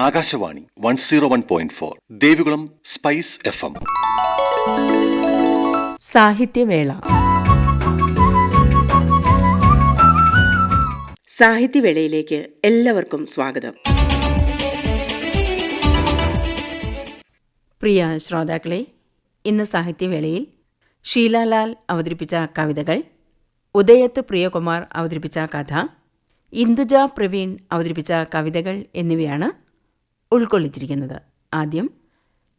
Akashvani one zero one point four Devikulam spice F M. സാഹിത്യവേള. സാഹിത്യവേളയിലേക്ക് എല്ലാവർക്കും സ്വാഗതം. പ്രിയ ശ്രോതാക്കളെ ഇന്ന് സാഹിത്യവേളയിൽ ഷീലാലാൽ അവതരിപ്പിച്ച കവിതകൾ ഉദയത്ത് പ്രിയകുമാർ അവതരിപ്പിച്ച കഥ ഇന്ദുജ പ്രവീൺ അവതരിപ്പിച്ച കവിതകൾ എന്നിവയാണ് ഉൾക്കൊള്ളിച്ചിരിക്കുന്നത്. ആദ്യം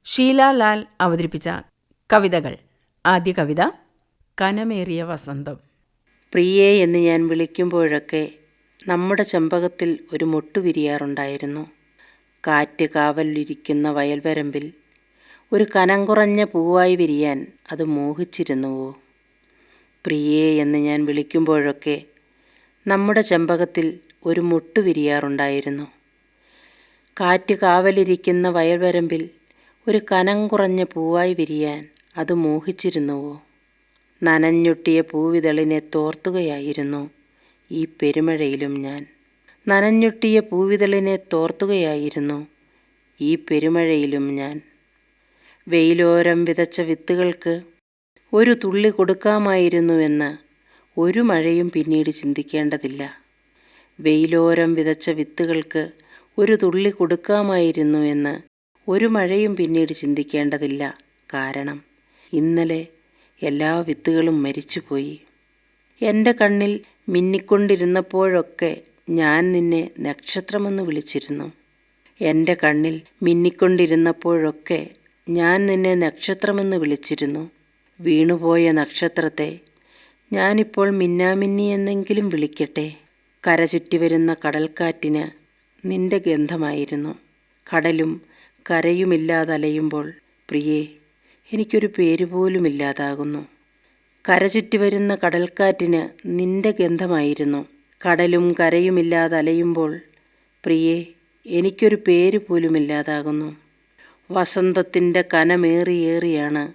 ഷീലാലാൽ അവതരിപ്പിച്ച കവിതകൾ. ആദ്യ കവിത കനമേറിയ വസന്തം പ്രിയേ എന്ന് ഞാൻ വിളിക്കുമ്പോഴൊക്കെ നമ്മുടെ ചെമ്പകത്തിൽ ഒരു മൊട്ടു വിരിയാറുണ്ടായിരുന്നു കാറ്റ് കാവലിരിക്കുന്ന വയൽവരമ്പിൽ ഒരു കനം കുറഞ്ഞ പൂവായി വിരിയാൻ അത് മോഹിച്ചിരുന്നുവോ? പ്രിയേ എന്ന് ഞാൻ വിളിക്കുമ്പോഴൊക്കെ നമ്മുടെ ചെമ്പകത്തിൽ ഒരു മൊട്ടു വിരിയാറുണ്ടായിരുന്നു കാറ്റ് കാവലിരിക്കുന്ന വയൽവരമ്പിൽ ഒരു കനം കുറഞ്ഞ പൂവായി വിരിയാൻ അത് മോഹിച്ചിരുന്നുവോ? നനഞ്ഞൊട്ടിയ പൂവിതളിനെ തോർത്തുകയായിരുന്നു ഈ പെരുമഴയിലും ഞാൻ. നനഞ്ഞൊട്ടിയ പൂവിതളിനെ തോർത്തുകയായിരുന്നു ഈ പെരുമഴയിലും ഞാൻ. വെയിലോരം വിതച്ച വിത്തുകൾക്ക് ഒരു തുള്ളി കൊടുക്കാമായിരുന്നുവെന്ന് ഒരു മഴയും പിന്നീട് ചിന്തിക്കേണ്ടതില്ല. വെയിലോരം വിതച്ച വിത്തുകൾക്ക് ഒരു തുള്ളി കൊടുക്കാമായിരുന്നു എന്ന് ഒരു മഴയും പിന്നീട് ചിന്തിക്കേണ്ടതില്ല. കാരണം ഇന്നലെ എല്ലാ വിത്തുകളും മരിച്ചുപോയി. എന്റെ കണ്ണിൽ മിന്നിക്കൊണ്ടിരുന്നപ്പോഴൊക്കെ ഞാൻ നിന്നെ നക്ഷത്രമെന്ന് വിളിച്ചിരുന്നു. എന്റെ കണ്ണിൽ മിന്നിക്കൊണ്ടിരുന്നപ്പോഴൊക്കെ ഞാൻ നിന്നെ നക്ഷത്രമെന്ന് വിളിച്ചിരുന്നു. വീണുപോയ നക്ഷത്രത്തെ ഞാനിപ്പോൾ മിന്നാമിന്നി എന്നെങ്കിലും വിളിക്കട്ടെ. കരചുറ്റി വരുന്ന കടൽക്കാറ്റിന് നിന്റെ ഗന്ധമായിരുന്നു. കടലും കരയുമില്ലാതലയുമ്പോൾ പ്രിയേ എനിക്കൊരു പേര് പോലുമില്ലാതാകുന്നു കര ചുറ്റി വരുന്ന കടൽക്കാറ്റിന് നിന്റെ ഗന്ധമായിരുന്നു. കടലും കരയുമില്ലാതലയുമ്പോൾ പ്രിയേ എനിക്കൊരു പേര് പോലുമില്ലാതാകുന്നു വസന്തത്തിന്റെ കനമേറിയേറിയാണ്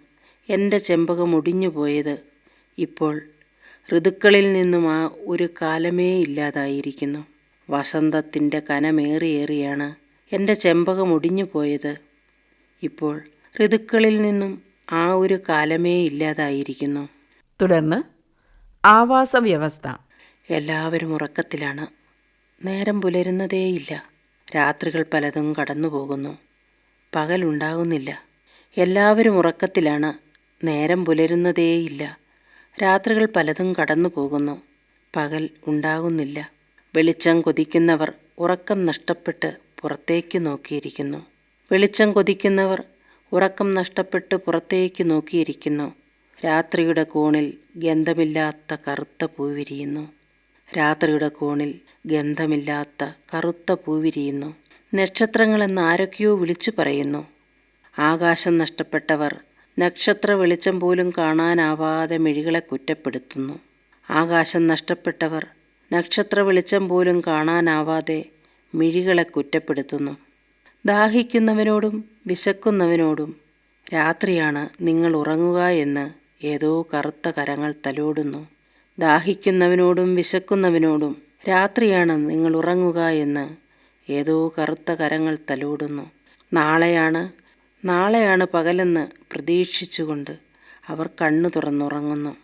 എന്റെ ചെമ്പകം ഒടിഞ്ഞു പോയത് ഇപ്പോൾ ഋതുക്കളിൽ നിന്നും ആ ഒരു കാലമേ ഇല്ലാതായിരിക്കുന്നു. വസന്തത്തിന്റെ കനമേറിയേറിയാണ് എന്റെ ചെമ്പകം ഒടിഞ്ഞു പോയത് ഇപ്പോൾ ഋതുക്കളിൽ നിന്നും ആ ഒരു കാലമേ ഇല്ലാതായിരിക്കുന്നു. തുടർന്ന് ആവാസ വ്യവസ്ഥ എല്ലാവരും ഉറക്കത്തിലാണ്. നേരം പുലരുന്നതേയില്ല. രാത്രികൾ പലതും കടന്നു പോകുന്നു പകലുണ്ടാകുന്നില്ല എല്ലാവരും ഉറക്കത്തിലാണ്. നേരം പുലരുന്നതേയില്ല. രാത്രികൾ പലതും കടന്നു പോകുന്നു പകൽ ഉണ്ടാകുന്നില്ല. വെളിച്ചം കൊതിക്കുന്നവർ ഉറക്കം നഷ്ടപ്പെട്ട് പുറത്തേക്ക് നോക്കിയിരിക്കുന്നു. വെളിച്ചം കൊതിക്കുന്നവർ ഉറക്കം നഷ്ടപ്പെട്ട് പുറത്തേക്ക് നോക്കിയിരിക്കുന്നു. രാത്രിയുടെ കോണിൽ ഗന്ധമില്ലാത്ത കറുത്ത പൂവിരിയുന്നു രാത്രിയുടെ കോണിൽ ഗന്ധമില്ലാത്ത കറുത്ത പൂവിരിയുന്നു നക്ഷത്രങ്ങളെന്ന് ആരൊക്കെയോ വിളിച്ചു പറയുന്നു. ആകാശം നഷ്ടപ്പെട്ടവർ നക്ഷത്ര വെളിച്ചം പോലും കാണാനാവാതെ മിഴികളെ കുറ്റപ്പെടുത്തുന്നു. ആകാശം നഷ്ടപ്പെട്ടവർ നക്ഷത്ര വെളിച്ചം പോലും കാണാനാവാതെ മിഴികളെ കുറ്റപ്പെടുത്തുന്നു. ദാഹിക്കുന്നവനോടും വിശക്കുന്നവനോടും രാത്രിയാണ് നിങ്ങൾ ഉറങ്ങുക എന്ന് ഏതോ കറുത്ത കരങ്ങൾ തലോടുന്നു. ദാഹിക്കുന്നവനോടും വിശക്കുന്നവനോടും രാത്രിയാണ് നിങ്ങൾ ഉറങ്ങുക എന്ന് ഏതോ കറുത്ത കരങ്ങൾ തലോടുന്നു. നാളെയാണ് നാളെയാണ് പകലെന്ന് പ്രതീക്ഷിച്ചുകൊണ്ട് അവർ കണ്ണു തുറന്നുറങ്ങുന്നു.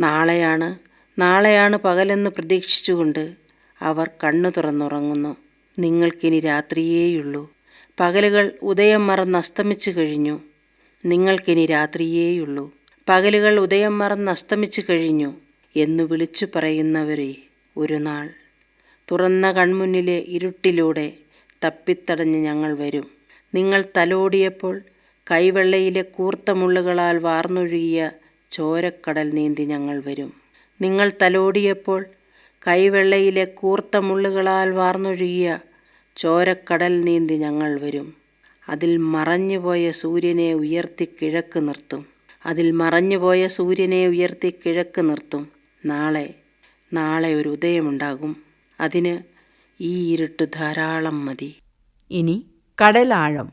നാളെയാണ് നാളെയാണ് പകലെന്ന് പ്രതീക്ഷിച്ചുകൊണ്ട് അവർ കണ്ണു തുറന്നുറങ്ങുന്നു. നിങ്ങൾക്കിനി രാത്രിയേയുള്ളൂ. പകലുകൾ ഉദയം മറന്ന് അസ്തമിച്ചു കഴിഞ്ഞു. നിങ്ങൾക്കിനി രാത്രിയേയുള്ളൂ. പകലുകൾ ഉദയം മറന്ന് അസ്തമിച്ചു കഴിഞ്ഞു എന്ന് വിളിച്ചു പറയുന്നവരെ ഒരു നാൾ. തുറന്ന കൺമുന്നിലെ ഇരുട്ടിലൂടെ തപ്പിത്തടഞ്ഞ് ഞങ്ങൾ വരും. നിങ്ങൾ തലോടിയപ്പോൾ കൈവെള്ളയിലെ കൂർത്ത മുള്ളുകളാൽ വാർന്നൊഴുകിയ ചോരക്കടൽ നീന്തി ഞങ്ങൾ വരും. നിങ്ങൾ തലോടിയപ്പോൾ കൈവെള്ളയിലെ കൂർത്ത മുള്ളുകളാൽ വാർന്നൊഴുകിയ ചോരക്കടൽ നീന്തി ഞങ്ങൾ വരും. അതിൽ മറഞ്ഞുപോയ സൂര്യനെ ഉയർത്തി കിഴക്ക് നിർത്തും. അതിൽ മറഞ്ഞുപോയ സൂര്യനെ ഉയർത്തി കിഴക്ക് നിർത്തും. നാളെ നാളെ ഒരു ഉദയമുണ്ടാകും. അതിന് ഈ ഇരുട്ട് ധാരാളം മതി. ഇനി കടലാഴം.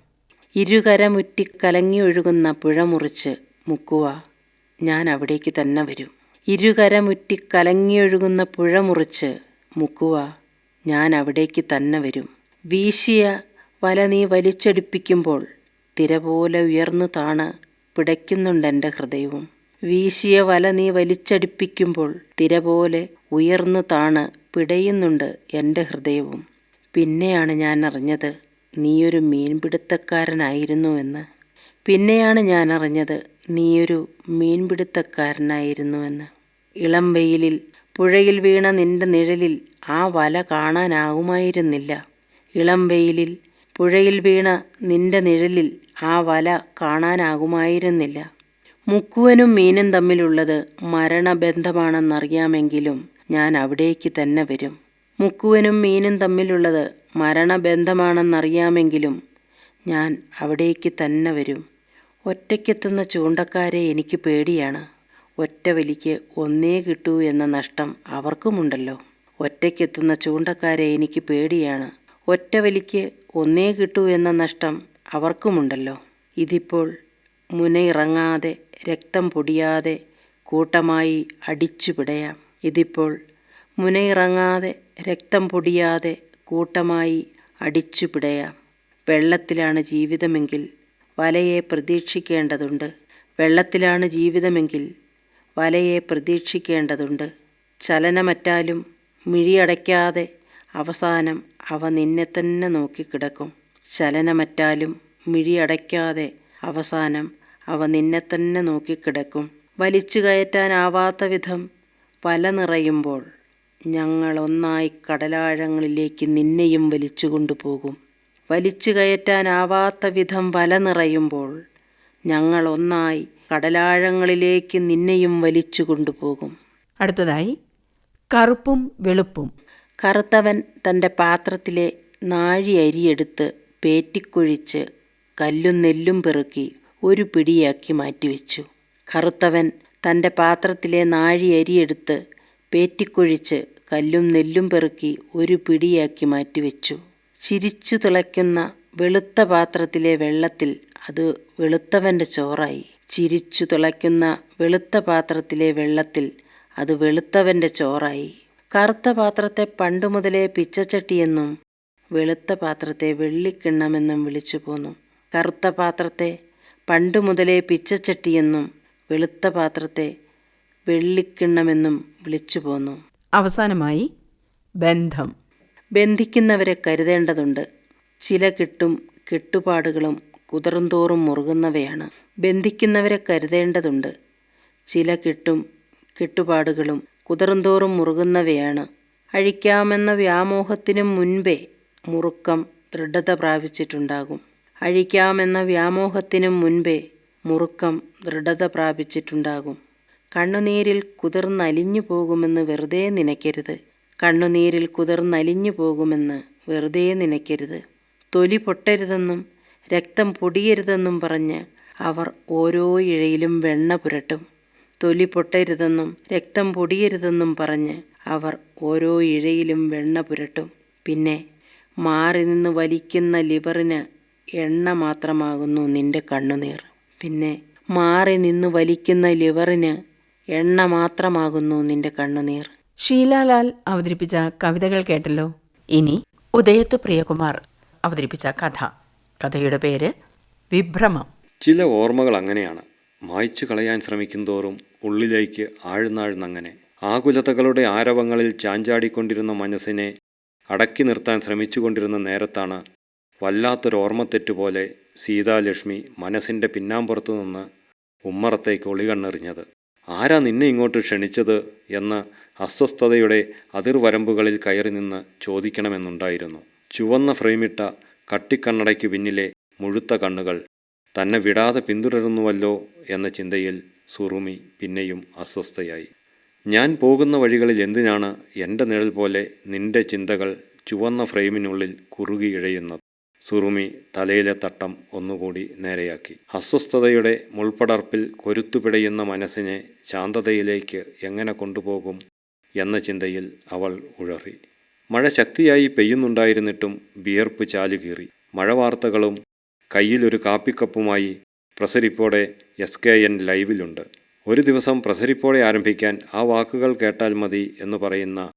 ഇരുകരമുറ്റി കലങ്ങി ഒഴുകുന്ന പുഴ മുറിച്ച് മുക്കുവ. ഞാൻ അവിടേക്ക് തന്നെ വരും. ഇരുകരമുറ്റി കലങ്ങിയൊഴുകുന്ന പുഴ മുറിച്ച് മുക്കുവ ഞാൻ അവിടേക്ക് തന്നെ വരും. വീശിയ വല നീ വലിച്ചടിപ്പിക്കുമ്പോൾ തിര പോലെ ഉയർന്നു താണ് പിടയ്ക്കുന്നുണ്ടെന്റെ ഹൃദയവും. വീശിയ വല നീ വലിച്ചടിപ്പിക്കുമ്പോൾ തിര പോലെ ഉയർന്നു താണ് പിടയുന്നുണ്ട് എന്റെ ഹൃദയവും. പിന്നെയാണ് ഞാൻ അറിഞ്ഞത് നീയൊരു മീൻപിടുത്തക്കാരനായിരുന്നുവെന്ന് പിന്നെയാണ് ഞാൻ അറിഞ്ഞത് നീയൊരു മീൻപിടുത്തക്കാരനായിരുന്നുവെന്ന്. ഇളം വെയിലിൽ പുഴയിൽ വീണ നിന്റെ നിഴലിൽ ആ വല കാണാനാകുമായിരുന്നില്ല ഇളം വെയിലിൽ പുഴയിൽ വീണ നിന്റെ നിഴലിൽ ആ വല കാണാനാകുമായിരുന്നില്ല. മുക്കുവനും മീനും തമ്മിലുള്ളത് മരണബന്ധമാണെന്നറിയാമെങ്കിലും ഞാൻ അവിടേക്ക് തന്നെ വരും. മുക്കുവനും മീനും തമ്മിലുള്ളത് മരണബന്ധമാണെന്നറിയാമെങ്കിലും ഞാൻ അവിടേക്ക് തന്നെ വരും. ഒറ്റയ്ക്കെത്തുന്ന ചൂണ്ടക്കാരെ എനിക്ക് പേടിയാണ്. ഒറ്റ വലിക്ക് ഒന്നേ കിട്ടൂ എന്ന നഷ്ടം അവർക്കുമുണ്ടല്ലോ. ഒറ്റയ്ക്കെത്തുന്ന ചൂണ്ടക്കാരെ എനിക്ക് പേടിയാണ്. ഒറ്റ വലിക്ക് ഒന്നേ കിട്ടൂ എന്ന നഷ്ടം അവർക്കുമുണ്ടല്ലോ. ഇതിപ്പോൾ മുനയിറങ്ങാതെ രക്തം പൊടിയാതെ കൂട്ടമായി അടിച്ചു പിടയാം. ഇതിപ്പോൾ മുനയിറങ്ങാതെ രക്തം പൊടിയാതെ കൂട്ടമായി അടിച്ചു പിടയാം. വെള്ളത്തിലാണ് ജീവിതമെങ്കിൽ വലയെ പ്രതീക്ഷിക്കേണ്ടതുണ്ട്. വെള്ളത്തിലാണ് ജീവിതമെങ്കിൽ വലയെ പ്രതീക്ഷിക്കേണ്ടതുണ്ട്. ചലനമറ്റാലും മിഴിയടയ്ക്കാതെ അവസാനം അവ നിന്നെ തന്നെ നോക്കിക്കിടക്കും. ചലനമറ്റാലും മിഴിയടയ്ക്കാതെ അവസാനം അവ നിന്നെ തന്നെ നോക്കിക്കിടക്കും. വലിച്ചു കയറ്റാനാവാത്ത വിധം വല നിറയുമ്പോൾ ഞങ്ങൾ ഒന്നായി കടലാഴങ്ങളിലേക്ക് നിന്നെയും വലിച്ചു കൊണ്ടുപോകും വലിച്ചു കയറ്റാനാവാത്ത വിധം വല നിറയുമ്പോൾ ഞങ്ങൾ ഒന്നായി കടലാഴങ്ങളിലേക്ക് നിന്നെയും വലിച്ചു കൊണ്ടുപോകും. അടുത്തതായി കറുപ്പും വെളുപ്പും. കറുത്തവൻ തന്റെ പാത്രത്തിലെ നാഴി അരിയെടുത്ത് പേറ്റിക്കുഴിച്ച് കല്ലും നെല്ലും പെറുക്കി ഒരു പിടിയാക്കി മാറ്റിവെച്ചു. കറുത്തവൻ തന്റെ പാത്രത്തിലെ നാഴി അരിയെടുത്ത് പേറ്റിക്കുഴിച്ച് കല്ലും നെല്ലും പെറുക്കി ഒരു പിടിയാക്കി മാറ്റിവെച്ചു. ചിരിച്ചു തിളയ്ക്കുന്ന വെളുത്ത പാത്രത്തിലെ വെള്ളത്തിൽ അത് വെളുത്തവന്റെ ചോറായി. ചിരിച്ചു തിളയ്ക്കുന്ന വെളുത്ത പാത്രത്തിലെ വെള്ളത്തിൽ അത് വെളുത്തവന്റെ ചോറായി. കറുത്ത പാത്രത്തെ പണ്ടു മുതലേ പിച്ചച്ചട്ടിയെന്നും വെളുത്ത പാത്രത്തെ വെള്ളിക്കിണ്ണമെന്നും വിളിച്ചു പോന്നു. കറുത്ത പാത്രത്തെ പണ്ടു മുതലേ പിച്ചച്ചട്ടിയെന്നും വെളുത്ത പാത്രത്തെ വെള്ളിക്കിണ്ണമെന്നും വിളിച്ചു പോന്നു. അവസാനമായി ബന്ധം. ബന്ധിക്കുന്നവരെ കരുതേണ്ടതുണ്ട്. ചില കിട്ടും കെട്ടുപാടുകളും കുതിർന്തോറും മുറുകുന്നവയാണ്. ബന്ധിക്കുന്നവരെ കരുതേണ്ടതുണ്ട്. ചില കിട്ടും കെട്ടുപാടുകളും കുതിർന്തോറും മുറുകുന്നവയാണ്. അഴിക്കാമെന്ന വ്യാമോഹത്തിനും മുൻപേ മുറുക്കം ദൃഢത പ്രാപിച്ചിട്ടുണ്ടാകും. അഴിക്കാമെന്ന വ്യാമോഹത്തിനും മുൻപേ മുറുക്കം ദൃഢത പ്രാപിച്ചിട്ടുണ്ടാകും. കണ്ണുനീരിൽ കുതിർന്നലിഞ്ഞു പോകുമെന്ന് വെറുതെ നനയ്ക്കരുത്. കണ്ണുനീരിൽ കുതിർന്നലിഞ്ഞു പോകുമെന്ന് വെറുതെ നനയ്ക്കരുത്. തൊലി പൊട്ടരുതെന്നും രക്തം പൊടിയരുതെന്നും പറഞ്ഞ് അവർ ഓരോ ഇഴയിലും വെണ്ണ പുരട്ടും. തൊലി പൊട്ടരുതെന്നും രക്തം പൊടിയരുതെന്നും പറഞ്ഞ് അവർ ഓരോ ഇഴയിലും വെണ്ണ പുരട്ടും. പിന്നെ മാറി നിന്ന് വലിക്കുന്ന ലിവറിന് എണ്ണ മാത്രമാകുന്നു നിന്റെ കണ്ണുനീർ. പിന്നെ മാറി നിന്ന് വലിക്കുന്ന ലിവറിന് എണ്ണ മാത്രമാകുന്നു നിന്റെ കണ്ണുനീർ. ഷീലാലാൽ അവതരിപ്പിച്ച കവിതകൾ കേട്ടല്ലോ. ഇനി ഉദയത്ത് പ്രിയകുമാർ അവതരിപ്പിച്ച കഥ. കഥയുടെ പേര് വിഭ്രമം. ചില ഓർമ്മകൾ അങ്ങനെയാണ്. മായ്ച്ചു കളയാൻ ശ്രമിക്കും തോറും ഉള്ളിലേക്ക് ആഴ്ന്നാഴ്ന്നങ്ങനെ. ആകുലതകളുടെ ആരവങ്ങളിൽ ചാഞ്ചാടിക്കൊണ്ടിരുന്ന മനസ്സിനെ അടക്കി നിർത്താൻ ശ്രമിച്ചുകൊണ്ടിരുന്ന നേരത്താണ് വല്ലാത്തൊരു ഓർമ്മത്തെറ്റുപോലെ സീതാലക്ഷ്മി മനസ്സിന്റെ പിന്നാമ്പുറത്തു നിന്ന് ഉമ്മറത്തേക്ക് ഒളികണ്ണെറിഞ്ഞത്. ആരാ നിന്നെ ഇങ്ങോട്ട് ക്ഷണിച്ചത്? എന്ന് അസ്വസ്ഥതയുടെ അതിർവരമ്പുകളിൽ കയറി നിന്ന് ചോദിക്കണമെന്നുണ്ടായിരുന്നു. ചുവന്ന ഫ്രെയിമിട്ട കട്ടിക്കണ്ണടയ്ക്ക് പിന്നിലെ മുഴുത്ത കണ്ണുകൾ തന്നെ വിടാതെ പിന്തുടരുന്നുവല്ലോ എന്ന ചിന്തയിൽ സുറുമി പിന്നെയും അസ്വസ്ഥയായി. ഞാൻ പോകുന്ന വഴികളിൽ എന്തിനാണ് എന്റെ നിഴൽ പോലെ നിന്റെ ചിന്തകൾ ചുവന്ന ഫ്രെയിമിനുള്ളിൽ കുറുകി ഇഴയുന്നത്? സുറുമി തലയിലെ തട്ടം ഒന്നുകൂടി നേരെയാക്കി. അസ്വസ്ഥതയുടെ മുൾപ്പടർപ്പിൽ കൊരുത്തുപിടയുന്ന മനസ്സിനെ ശാന്തതയിലേക്ക് എങ്ങനെ കൊണ്ടുപോകും? എന്ന ചിന്തയിൽ അവൾ ഉഴറി. മഴ ശക്തിയായി പെയ്യുന്നുണ്ടായിരുന്നിട്ടും വിയർപ്പ് ചാലുകീറി മഴവാർത്തകളും കയ്യിലൊരു കാപ്പിക്കപ്പുമായി പ്രസരിപ്പോടെ എസ് കെ എൻ ലൈവിലുണ്ട്. ഒരു ദിവസം പ്രസരിപ്പോടെ ആരംഭിക്കാൻ ആ വാക്കുകൾ കേട്ടാൽ മതി എന്ന് പറയുന്ന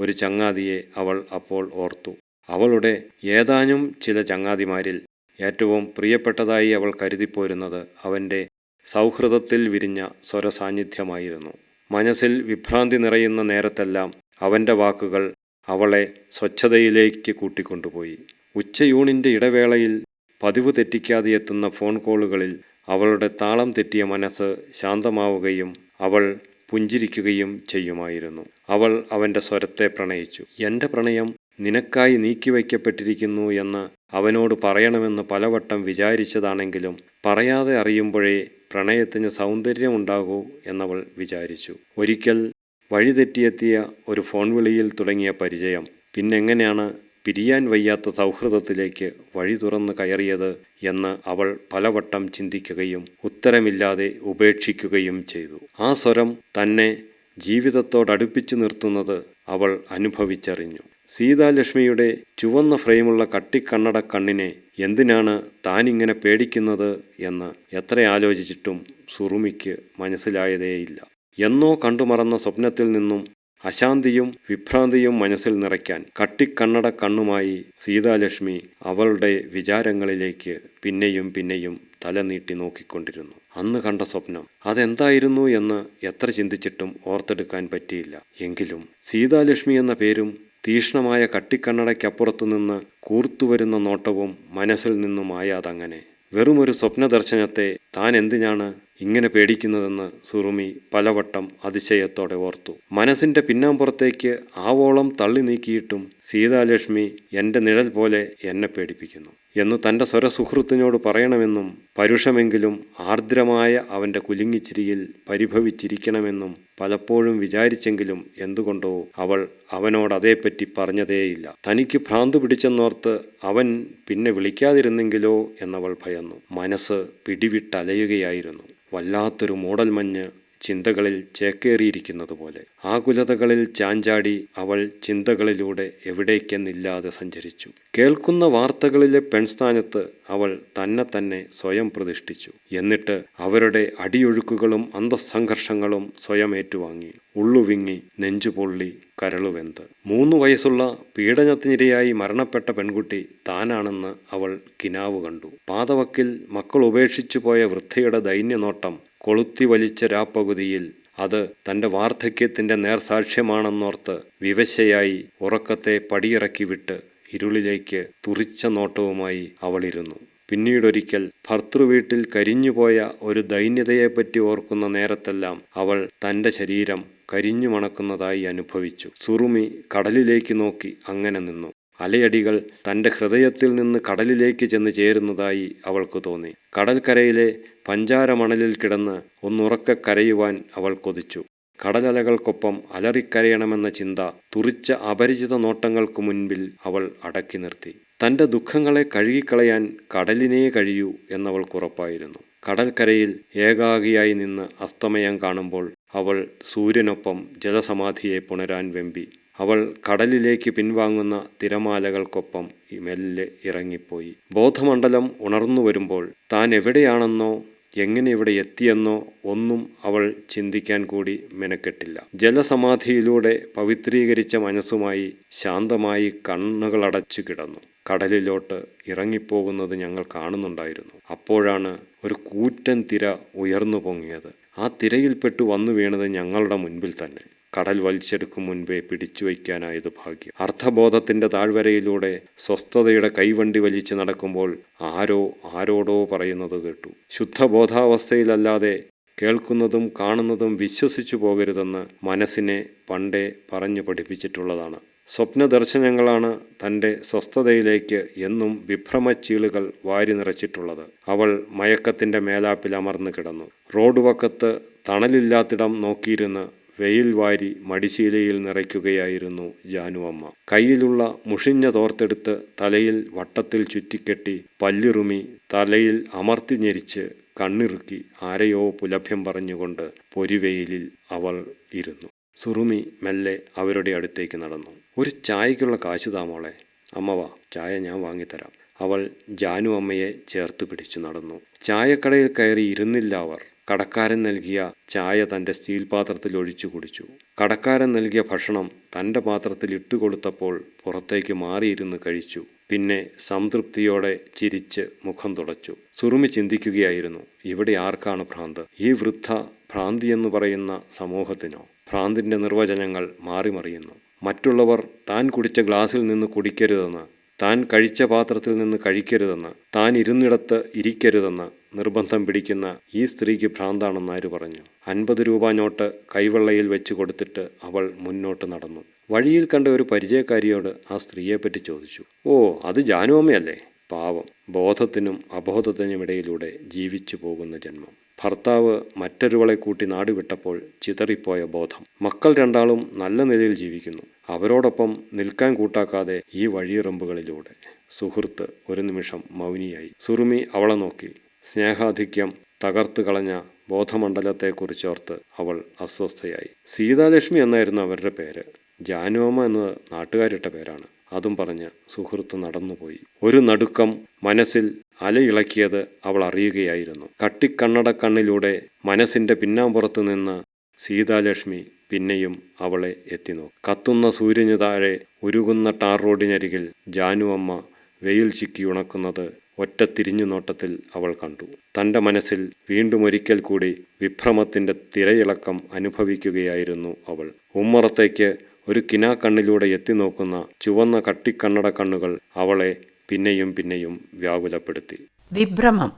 ഒരു ചങ്ങാതിയെ അവൾ അപ്പോൾ ഓർത്തു. അവളുടെ ഏതാനും ചില ചങ്ങാതിമാരിൽ ഏറ്റവും പ്രിയപ്പെട്ടതായി അവൾ കരുതിപ്പോരുന്നത് അവന്റെ സൗഹൃദത്തിൽ വിരിഞ്ഞ സ്വരസാന്നിധ്യമായിരുന്നു. മനസ്സിൽ വിഭ്രാന്തി നിറയുന്ന നേരത്തെല്ലാം അവന്റെ വാക്കുകൾ അവളെ സ്വച്ഛതയിലേക്ക് കൂട്ടിക്കൊണ്ടുപോയി. ഉച്ചയൂണിന്റെ ഇടവേളയിൽ പതിവ് തെറ്റിക്കാതെ എത്തുന്ന ഫോൺ കോളുകളിൽ അവളുടെ താളം തെറ്റിയ മനസ്സ് ശാന്തമാവുകയും അവൾ പുഞ്ചിരിക്കുകയും ചെയ്യുമായിരുന്നു. അവൾ അവന്റെ സ്വരത്തെ പ്രണയിച്ചു. എന്റെ പ്രണയം നിനക്കായി നീക്കിവയ്ക്കപ്പെട്ടിരിക്കുന്നു എന്ന് അവനോട് പറയണമെന്ന് പലവട്ടം വിചാരിച്ചതാണെങ്കിലും പറയാതെ അറിയുമ്പോഴേ പ്രണയത്തിന് സൗന്ദര്യമുണ്ടാകൂ എന്നവൾ വിചാരിച്ചു. ഒരിക്കൽ വഴിതെറ്റിയെത്തിയ ഒരു ഫോൺ വിളിയിൽ തുടങ്ങിയ പരിചയം. പിന്നെങ്ങനെയാണ് പിരിയാൻ വയ്യാത്ത സൗഹൃദത്തിലേക്ക് വഴി തുറന്ന് കയറിയത് എന്ന് അവൾ പലവട്ടം ചിന്തിക്കുകയും ഉത്തരമില്ലാതെ ഉപേക്ഷിക്കുകയും ചെയ്തു. ആ സ്വരം തന്നെ ജീവിതത്തോടടുപ്പിച്ചു നിർത്തുന്നത് അവൾ അനുഭവിച്ചറിഞ്ഞു. സീതാലക്ഷ്മിയുടെ ചുവന്ന ഫ്രെയിമുള്ള കട്ടിക്കണ്ണട കണ്ണിനെ എന്തിനാണ് താനിങ്ങനെ പേടിക്കുന്നത് എന്ന് എത്ര ആലോചിച്ചിട്ടും സുറുമിക്ക് മനസ്സിലായതേയില്ല. എന്നോ കണ്ടുമറന്ന സ്വപ്നത്തിൽ നിന്നും അശാന്തിയും വിഭ്രാന്തിയും മനസ്സിൽ നിറയ്ക്കാൻ കട്ടിക്കണ്ണട കണ്ണുമായി സീതാലക്ഷ്മി അവളുടെ വിചാരങ്ങളിലേക്ക് പിന്നെയും പിന്നെയും തല നീട്ടി നോക്കിക്കൊണ്ടിരുന്നു. അന്ന് കണ്ട സ്വപ്നം അതെന്തായിരുന്നു എന്ന് എത്ര ചിന്തിച്ചിട്ടും ഓർത്തെടുക്കാൻ പറ്റിയില്ല. എങ്കിലും സീതാലക്ഷ്മി എന്ന പേരും തീക്ഷ്ണമായ കട്ടിക്കണ്ണടയ്ക്കപ്പുറത്തു നിന്ന് കൂർത്തുവരുന്ന നോട്ടവും മനസ്സിൽ നിന്നും മായാതങ്ങനെ വെറുമൊരു സ്വപ്നദർശനത്തെ താൻ എന്തിനാണ് ഇങ്ങനെ പേടിക്കുന്നതെന്ന് സുറുമി പലവട്ടം അതിശയത്തോടെ ഓർത്തു. മനസ്സിന്റെ പിന്നാമ്പുറത്തേക്ക് ആവോളം തള്ളി നീക്കിയിട്ടും സീതാലക്ഷ്മി എന്റെ നിഴൽ പോലെ എന്നെ പേടിപ്പിക്കുന്നു. എന്ന് തന്റെ സ്വരസുഹൃത്തിനോട് പറയണമെന്നും പരുഷമെങ്കിലും ആർദ്രമായ അവന്റെ കുലുങ്ങിച്ചിരിയിൽ പരിഭവിച്ചിരിക്കണമെന്നും പലപ്പോഴും വിചാരിച്ചെങ്കിലും എന്തുകൊണ്ടോ അവൾ അവനോട് അതേപ്പറ്റി പറഞ്ഞതേയില്ല. തനിക്ക് ഭ്രാന്ത് പിടിച്ചെന്നോർത്ത് അവൻ പിന്നെ വിളിക്കാതിരുന്നെങ്കിലോ എന്നവൾ ഭയന്നു. മനസ്സ് പിടിവിട്ടലയുകയായിരുന്നു. വല്ലാത്തൊരു മൂടൽമഞ്ഞ് ചിന്തകളിൽ ചേക്കേറിയിരിക്കുന്നത് പോലെ ആകുലതകളിൽ ചാഞ്ചാടി അവൾ ചിന്തകളിലൂടെ എവിടേക്കെന്നില്ലാതെ സഞ്ചരിച്ചു. കേൾക്കുന്ന വാർത്തകളിലെ പെൺസ്ഥാനത്ത് അവൾ തന്നെ തന്നെ സ്വയം പ്രതിഷ്ഠിച്ചു. എന്നിട്ട് അവരുടെ അടിയൊഴുക്കുകളും അന്തസ്സംഘർഷങ്ങളും സ്വയം ഏറ്റുവാങ്ങി. ഉള്ളുവിങ്ങി നെഞ്ചുപൊള്ളി കരളുവെന്ത്. മൂന്ന് വയസ്സുള്ള പീഡനത്തിനിരയായി മരണപ്പെട്ട പെൺകുട്ടി താനാണെന്ന് അവൾ കിനാവ് കണ്ടു. പാതവക്കിൽ മക്കൾ ഉപേക്ഷിച്ചു പോയ വൃദ്ധയുടെ ദൈന്യനോട്ടം കൊളുത്തി വലിച്ച രാപ്പകുതിയിൽ അത് തന്റെ വാർദ്ധക്യത്തിന്റെ നേർസാക്ഷ്യമാണെന്നോർത്ത് വിവശയായി ഉറക്കത്തെ പടിയിറക്കി വിട്ട് ഇരുളിലേക്ക് തുറിച്ച നോട്ടവുമായി അവളിരുന്നു. പിന്നീടൊരിക്കൽ ഭർത്തൃവീട്ടിൽ കരിഞ്ഞുപോയ ഒരു ദൈന്യതയെപ്പറ്റി ഓർക്കുന്ന നേരത്തെല്ലാം അവൾ തന്റെ ശരീരം കരിഞ്ഞു മണക്കുന്നതായി അനുഭവിച്ചു. സുറുമി കടലിലേക്ക് നോക്കി അങ്ങനെ നിന്നു. അലയടികൾ തന്റെ ഹൃദയത്തിൽ നിന്ന് കടലിലേക്ക് ചെന്ന് ചേരുന്നതായി അവൾക്ക് തോന്നി. കടൽക്കരയിലെ പഞ്ചാരമണലിൽ കിടന്ന് ഒന്നുറക്കെ കരയുവാൻ അവൾ കൊതിച്ചു. കടലലകൾക്കൊപ്പം അലറിക്കരയണമെന്ന ചിന്ത തുറിച്ച അപരിചിത നോട്ടങ്ങൾക്കു മുൻപിൽ അവൾ അടക്കി നിർത്തി. തന്റെ ദുഃഖങ്ങളെ കഴുകിക്കളയാൻ കടലിനേ കഴിയൂ എന്നവൾക്കുറപ്പായിരുന്നു കടൽക്കരയിൽ ഏകാഗിയായി നിന്ന് അസ്തമയം കാണുമ്പോൾ അവൾ സൂര്യനൊപ്പം ജലസമാധിയെ പുണരാൻ വെമ്പി. അവൾ കടലിലേക്ക് പിൻവാങ്ങുന്ന തിരമാലകൾക്കൊപ്പം മെല്ലെ ഇറങ്ങിപ്പോയി. ബോധമണ്ഡലം ഉണർന്നു വരുമ്പോൾ താൻ എവിടെയാണെന്നോ എങ്ങനെ ഇവിടെ എത്തിയെന്നോ ഒന്നും അവൾ ചിന്തിക്കാൻ കൂടി മെനക്കെട്ടില്ല. ജലസമാധിയിലൂടെ പവിത്രീകരിച്ച മനസ്സുമായി ശാന്തമായി കണ്ണുകളടച്ചു കിടന്നു. കടലിലോട്ട് ഇറങ്ങിപ്പോകുന്നത് ഞങ്ങൾ കാണുന്നുണ്ടായിരുന്നു. അപ്പോഴാണ് ഒരു കൂറ്റൻ തിര ഉയർന്നു പൊങ്ങിയത്. ആ തിരയിൽപ്പെട്ടു വന്നു വീണത് ഞങ്ങളുടെ മുൻപിൽ തന്നെ. കടൽ വലിച്ചെടുക്കും മുൻപേ പിടിച്ചു വയ്ക്കാനായത് ഭാഗ്യം. അർത്ഥബോധത്തിന്റെ താഴ്വരയിലൂടെ സ്വസ്ഥതയുടെ കൈവണ്ടി വലിച്ചു നടക്കുമ്പോൾ ആരോ ആരോടോ പറയുന്നത് കേട്ടു. ശുദ്ധബോധാവസ്ഥയിലല്ലാതെ കേൾക്കുന്നതും കാണുന്നതും വിശ്വസിച്ചു പോകരുതെന്ന് മനസ്സിനെ പണ്ടേ പറഞ്ഞു പഠിപ്പിച്ചിട്ടുള്ളതാണ്. സ്വപ്ന ദർശനങ്ങളാണ് തന്റെ സ്വസ്ഥതയിലേക്ക് എന്നും വിഭ്രമച്ചീളുകൾ വാരി നിറച്ചിട്ടുള്ളത്. അവൾ മയക്കത്തിന്റെ മേലാപ്പിൽ അമർന്നു കിടന്നു. റോഡ് വക്കത്ത് തണലില്ലാത്തിടം നോക്കിയിരുന്ന് വെയിൽ വാരി മടിശീലയിൽ നിറയ്ക്കുകയായിരുന്നു ജാനുവമ്മ. കയ്യിലുള്ള മുഷിഞ്ഞ തോർത്തെടുത്ത് തലയിൽ വട്ടത്തിൽ ചുറ്റിക്കെട്ടി പല്ലിറുമി തലയിൽ അമർത്തി ഞെരിച്ച് കണ്ണിറുക്കി ആരെയോ പുലഭ്യം പറഞ്ഞുകൊണ്ട് പൊരിവെയിലിൽ അവൾ ഇരുന്നു. സുറുമി മെല്ലെ അവരുടെ അടുത്തേക്ക് നടന്നു. ഒരു ചായക്കുള്ള കാശ് താമോളെ അമ്മവാ ചായ ഞാൻ വാങ്ങിത്തരാം. അവൾ ജാനു അമ്മയെ ചേർത്ത് പിടിച്ചു നടന്നു. ചായക്കടയിൽ കയറി ഇരുന്നില്ല അവർ. കടക്കാരൻ നൽകിയ ചായ തന്റെ സ്റ്റീൽ പാത്രത്തിൽ ഒഴിച്ചു കുടിച്ചു. കടക്കാരൻ നൽകിയ ഭക്ഷണം തന്റെ പാത്രത്തിൽ ഇട്ടുകൊടുത്തപ്പോൾ പുറത്തേക്ക് മാറിയിരുന്ന് കഴിച്ചു. പിന്നെ സംതൃപ്തിയോടെ ചിരിച്ച് മുഖം തുടച്ചു. സുറുമി ചിന്തിക്കുകയായിരുന്നു ഇവിടെ ആർക്കാണ് ഭ്രാന്ത്? ഈ വൃദ്ധ ഭ്രാന്തി എന്ന് പറയുന്ന സമൂഹത്തിനോ? ഭ്രാന്തിന്റെ നിർവചനങ്ങൾ മാറിമറിയുന്നു. മറ്റുള്ളവർ താൻ കുടിച്ച ഗ്ലാസിൽ നിന്ന് കുടിക്കരുതെന്ന് താൻ കഴിച്ച പാത്രത്തിൽ നിന്ന് കഴിക്കരുതെന്ന് താൻ ഇരുന്നിടത്ത് ഇരിക്കരുതെന്ന് നിർബന്ധം പിടിക്കുന്ന ഈ സ്ത്രീക്ക് ഭ്രാന്താണെന്ന് ആര് പറഞ്ഞു? അൻപത് രൂപ നോട്ട് കൈവെള്ളയിൽ വെച്ച് കൊടുത്തിട്ട് അവൾ മുന്നോട്ട് നടന്നു. വഴിയിൽ കണ്ട ഒരു പരിചയക്കാരിയോട് ആ സ്ത്രീയെപ്പറ്റി ചോദിച്ചു. ഓ അത് ജാനുവമ്മയല്ലേ? പാവം. ബോധത്തിനും അബോധത്തിനും ഇടയിലൂടെ ജീവിച്ചു പോകുന്ന ജന്മം. ഭർത്താവ് മറ്റൊരുവളെ കൂട്ടി നാടുവിട്ടപ്പോൾ ചിതറിപ്പോയ ബോധം. മക്കൾ രണ്ടാളും നല്ല നിലയിൽ ജീവിക്കുന്നു. അവരോടൊപ്പം നിൽക്കാൻ കൂട്ടാക്കാതെ ഈ വഴിയിറമ്പുകളിലൂടെ. സുഹൃത്ത് ഒരു നിമിഷം മൗനിയായി. സുറുമി അവളെ നോക്കി. സ്നേഹാധിക്യം തകർത്തു കളഞ്ഞ ബോധമണ്ഡലത്തെക്കുറിച്ചോർത്ത് അവൾ അസ്വസ്ഥയായി. സീതാലക്ഷ്മി എന്നായിരുന്നു അവരുടെ പേര്. ജാനോമ എന്നത് നാട്ടുകാരിട്ട പേരാണ്. അതും പറഞ്ഞ് സുഹൃത്ത് നടന്നുപോയി. ഒരു നടുക്കം മനസ്സിൽ അലയിളക്കിയത് അവൾ അറിയുകയായിരുന്നു. കട്ടിക്കണ്ണട കണ്ണിലൂടെ മനസ്സിന്റെ പിന്നാമ്പുറത്ത് നിന്ന് സീതാലക്ഷ്മി പിന്നെയും അവളെ എത്തിനോക്കി. കത്തുന്ന സൂര്യന് താഴെ ഉരുകുന്ന ടാർ റോഡിനരികിൽ ജാനുവമ്മ വെയിൽ ചിക്കി ഉണക്കുന്നത് ഒറ്റ തിരിഞ്ഞു നോട്ടത്തിൽ അവൾ കണ്ടു. തന്റെ മനസ്സിൽ വീണ്ടും ഒരിക്കൽ കൂടി വിഭ്രമത്തിന്റെ തിരയിളക്കം അനുഭവിക്കുകയായിരുന്നു അവൾ. ഉമ്മറത്തേക്ക് ഒരു കിനാ കണ്ണിലൂടെ എത്തി നോക്കുന്ന ചുവന്ന കട്ടിക്കണ്ണട കണ്ണുകൾ അവളെ പിന്നെയും പിന്നെയും വ്യാകുലപ്പെടുത്തി. വിഭ്രമം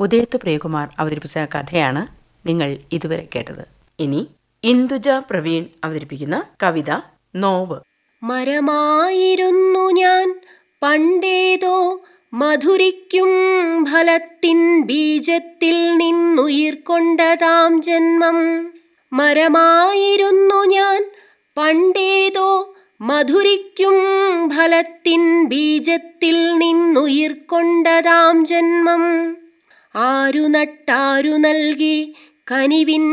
ഉദയത്ത് പ്രിയകുമാർ അവതരിപ്പിച്ച കഥയാണ് നിങ്ങൾ ഇതുവരെ കേട്ടത്. ഇനി ഇന്ദുജ പ്രവീൺ അവതരിപ്പിക്കുന്ന കവിത നോവ്. മരമായിരുന്നു ഞാൻ പണ്ടേതോ മധുരിക്കും ഫലത്തിൻ ബീജത്തിൽ നിന്നുയിർക്കൊണ്ടതാം ജന്മം. മരമായിരുന്നു ഞാൻ പണ്ടേതോ മധുരിക്കും ഫലത്തിൻ ബീജത്തിൽ നിന്നുയിർക്കൊണ്ടതാം ജന്മം. ആരു നട്ടാരു നൽകി കനിവിൻ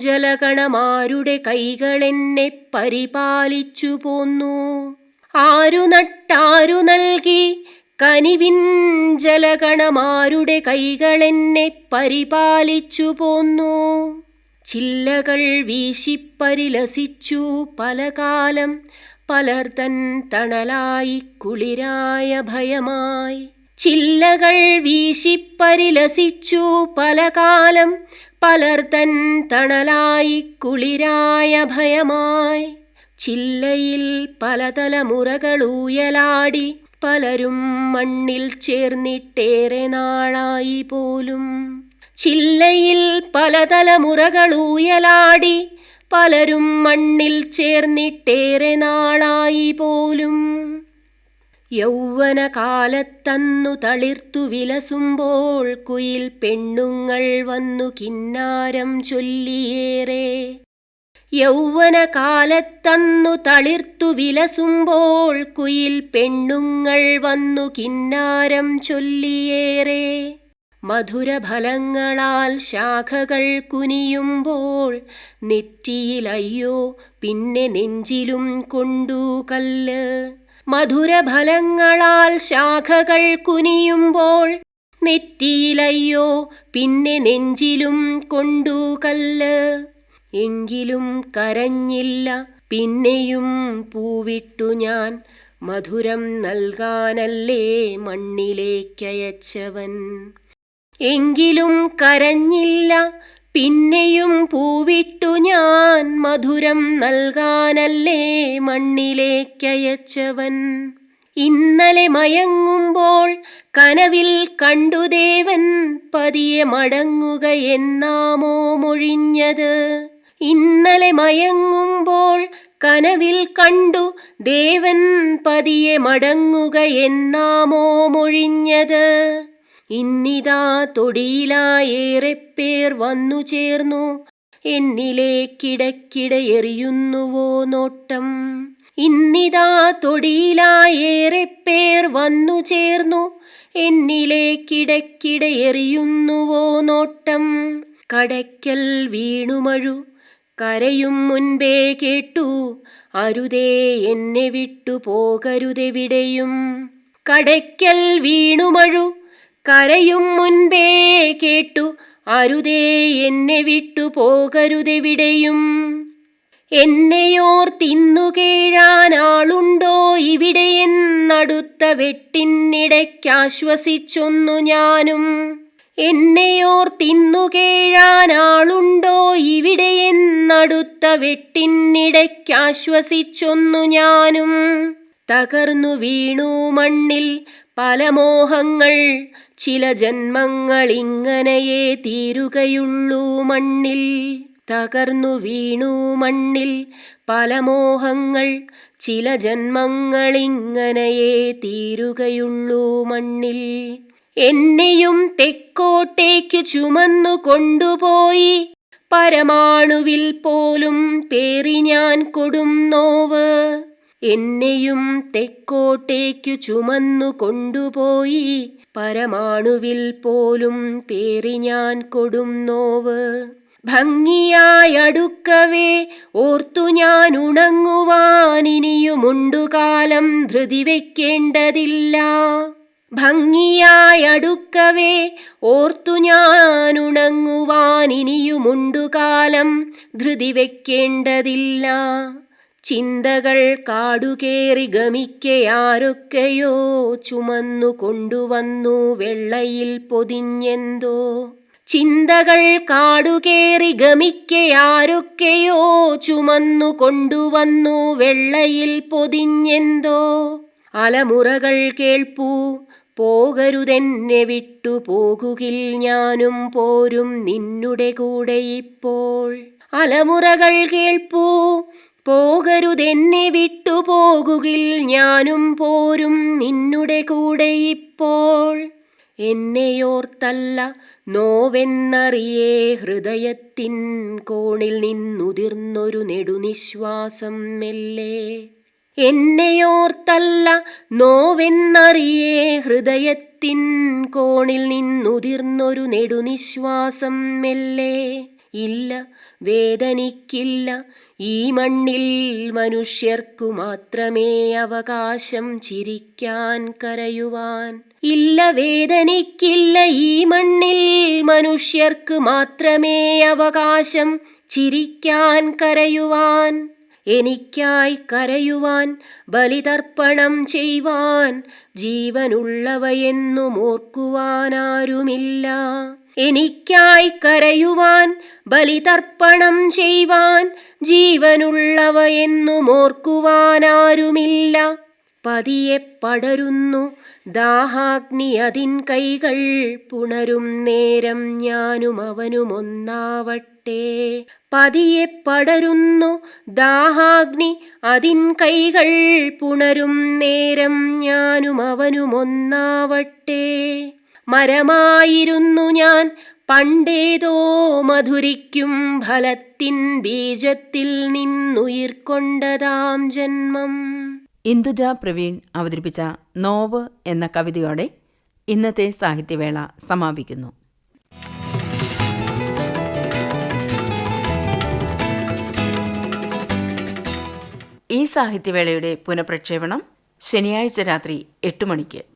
ജലഗണമാരുടെ കൈകളെന്നെ പരിപാലിച്ചു പോന്നു. ആരു നട്ടാരു നൽകി കനിവിൻ ജലഗണമാരുടെ കൈകളെന്നെ പരിപാലിച്ചു പോന്നു. ചില്ലകൾ വീശിപ്പരിലസിച്ചു പലകാലം പലർതൻ തണലായി കുളിരായ ഭയമായി. ചില്ലകൾ വീശിപ്പരിലസിച്ചു പല കാലം പലർ തൻ തണലായി കുളിരായ ഭയമായി. ചില്ലയിൽ പലതലമുറകളൂയലാടി പലരും മണ്ണിൽ ചേർന്നിട്ടേറെ നാളായി പോലും. ചില്ലയിൽ പലതലമുറകളൂയലാടി പലരും മണ്ണിൽ ചേർന്നിട്ടേറെ നാളായി പോലും. യൗവനകാലത്തന്നു തളിർത്തു വിലസുമ്പോൾ കുയിൽ പെണ്ണുങ്ങൾ വന്നു കിന്നാരം ചൊല്ലിയേറെ. യൗവനകാലത്തന്നു തളിർത്തു വിലസുമ്പോൾ കുയിൽ പെണ്ണുങ്ങൾ വന്നു കിന്നാരം ചൊല്ലിയേറെ. മധുരഫലങ്ങളാൽ ശാഖകൾ കുനിയുമ്പോൾ നെറ്റിയിലയ്യോ പിന്നെ നെഞ്ചിലും കൊണ്ടു കല്ല്. മധുരഫലങ്ങളാൽ ശാഖകൾ കുനിയുമ്പോൾ നെറ്റിയിലയ്യോ പിന്നെ നെഞ്ചിലും കൊണ്ടു കല്ല്. എങ്കിലും കരഞ്ഞില്ല പിന്നെയും പൂവിട്ടു ഞാൻ. മധുരം നൽകാനല്ലേ മണ്ണിലേക്കയച്ചവൻ. എങ്കിലും കരഞ്ഞില്ല. പിന്നെയും പൂവിട്ടു ഞാൻ മധുരം നൽകാനല്ലേ മണ്ണിലേക്കയച്ചവൻ. ഇന്നലെ മയങ്ങുമ്പോൾ കനവിൽ കണ്ടു ദേവൻ പതിയെ മടങ്ങുക എന്നാമോ മൊഴിഞ്ഞത്. ഇന്നലെ മയങ്ങുമ്പോൾ കനവിൽ കണ്ടു ദേവൻ പതിയെ മടങ്ങുക എന്നാമോ മൊഴിഞ്ഞത്. ഇന്നിതാ തൊടിയിലായേറെ പേർ വന്നു ചേർന്നു. എന്നിലേക്കിടക്കിട എറിയുന്നുവോ നോട്ടം. ഇന്നിതാ തൊടിയിലായേറെ പേർ വന്നു ചേർന്നു. എന്നിലേക്കിടക്കിട എറിയുന്നുവോ നോട്ടം. കടയ്ക്കൽ വീണുമഴു കരയും മുൻപേ കേട്ടു. അരുതേ എന്നെ വിട്ടു പോകരുതെവിടെയും. കടയ്ക്കൽ വീണുമഴു കരയും മുൻപേ കേട്ടു അരുതേ എന്നെ വിട്ടു പോകരുതെവിടെയും. എന്നെയോർത്തിന്നു കേഴാനാളുണ്ടോ ഇവിടെ എന്നടുത്ത വെട്ടിനിടയ്ക്കാശ്വസിച്ചൊന്നു ഞാനും. എന്നെയോർത്തിന്നു കേഴാനാളുണ്ടോ ഇവിടെ എന്നടുത്ത വെട്ടിനിടയ്ക്കാശ്വസിച്ചൊന്നു ഞാനും. തകർന്നു വീണു മണ്ണിൽ പല മോഹങ്ങൾ ചില ജന്മങ്ങൾ ഇങ്ങനെയേ തീരുകയുള്ളൂ മണ്ണിൽ. തകർന്നു വീണു മണ്ണിൽ പല മോഹങ്ങൾ ചില ജന്മങ്ങൾ ഇങ്ങനെയേ തീരുകയുള്ളൂ മണ്ണിൽ. എന്നെയും തെക്കോട്ടേക്ക് ചുമന്നു കൊണ്ടുപോയി പരമാണുവിൽ പോലും പേറി ഞാൻ കൊടും നോവ്. എന്നെയും തെക്കോട്ടേക്കു ചുമന്നു കൊണ്ടുപോയി. പരമാണുവിൽ പോലും പേറി ഞാൻ കൊടും നോവ്. ഭംഗിയായടുക്കവേ ഓർത്തു ഞാൻ ഉണങ്ങുവാനിനിയുമുണ്ടു കാലം ധൃതി വയ്ക്കേണ്ടതില്ല ഭംഗിയായടുക്കവേ ഓർത്തു ഞാൻ ഉണങ്ങുവാനിനിയുമുണ്ടു കാലം ധൃതി വയ്ക്കേണ്ടതില്ല ചിന്തകൾ കാടുകേറി ഗമിക്കയാരൊക്കെയോ ചുമന്നു കൊണ്ടുവന്നു വെള്ളയിൽ പൊതിഞ്ഞെന്തോ? ചിന്തകൾ കാടുകേറി ഗമിക്കയാരൊക്കെയോ ചുമന്നു കൊണ്ടുവന്നു വെള്ളയിൽ പൊതിഞ്ഞെന്തോ? അലമുറകൾ കേൾപ്പൂ പോകരുതെന്നെ വിട്ടു പോകുകിൽ ഞാനും പോരും നിന്നുടെ കൂടെ ഇപ്പോൾ. അലമുറകൾ കേൾപ്പൂ പോകരുതെന്നെ വിട്ടു പോകുകിൽ ഞാനും പോരും നിന്നുടെ കൂടെ ഇപ്പോൾ. എന്നെയോർത്തല്ല നോവെന്നറിയേ ഹൃദയത്തിൻ കോണിൽ നിന്നുതിർന്നൊരു നെടുനിശ്വാസം മെല്ലേ. എന്നെയോർത്തല്ല നോവെന്നറിയേ ഹൃദയത്തിൻ കോണിൽ നിന്നുതിർന്നൊരു നെടുനിശ്വാസം മെല്ലേ. ഇല്ല വേദനിക്കില്ല ഈ മണ്ണിൽ മനുഷ്യർക്കു മാത്രമേ അവകാശം ചിരിക്കാൻ കരയുവാൻ. ഇല്ല വേദനയ്ക്കില്ല ഈ മണ്ണിൽ മനുഷ്യർക്ക് മാത്രമേ അവകാശം ചിരിക്കാൻ കരയുവാൻ. എനിക്കായി കരയുവാൻ ബലിതർപ്പണം ചെയ്യുവാൻ ജീവനുള്ളവയെന്നു ഓർക്കുവാനാരുമില്ല. എനിക്കായി കരയുവാൻ ബലിതർപ്പണം ചെയ്യുവാൻ ജീവനുള്ളവ എന്നു മോർക്കുവാനാരുമില്ല പതിയെ പടരുന്നു ദാഹാഗ്നി അതിൻ കൈകൾ പുണരും നേരം ഞാനും അവനും ഒന്നാവട്ടെ പതിയെ പടരുന്നു ദാഹാഗ്നി അതിൻ കൈകൾ പുണരും നേരം ഞാനും അവനും ഒന്നാവട്ടെ മരമായിരുന്നു ഞാൻ. പണ്ടേതോ മധുരിക്കും ഫലത്തിൻ ബീജത്തിൽ നിന്നുയിർക്കൊണ്ടതാം ജന്മം. ഇന്ദുജ പ്രവീൺ അവതരിപ്പിച്ച നോവ് എന്ന കവിതയോടെ ഇന്നത്തെ സാഹിത്യവേള സമാപിക്കുന്നു. ഈ സാഹിത്യവേളയുടെ പുനഃപ്രക്ഷേപണം ശനിയാഴ്ച രാത്രി എട്ട് മണിക്ക്.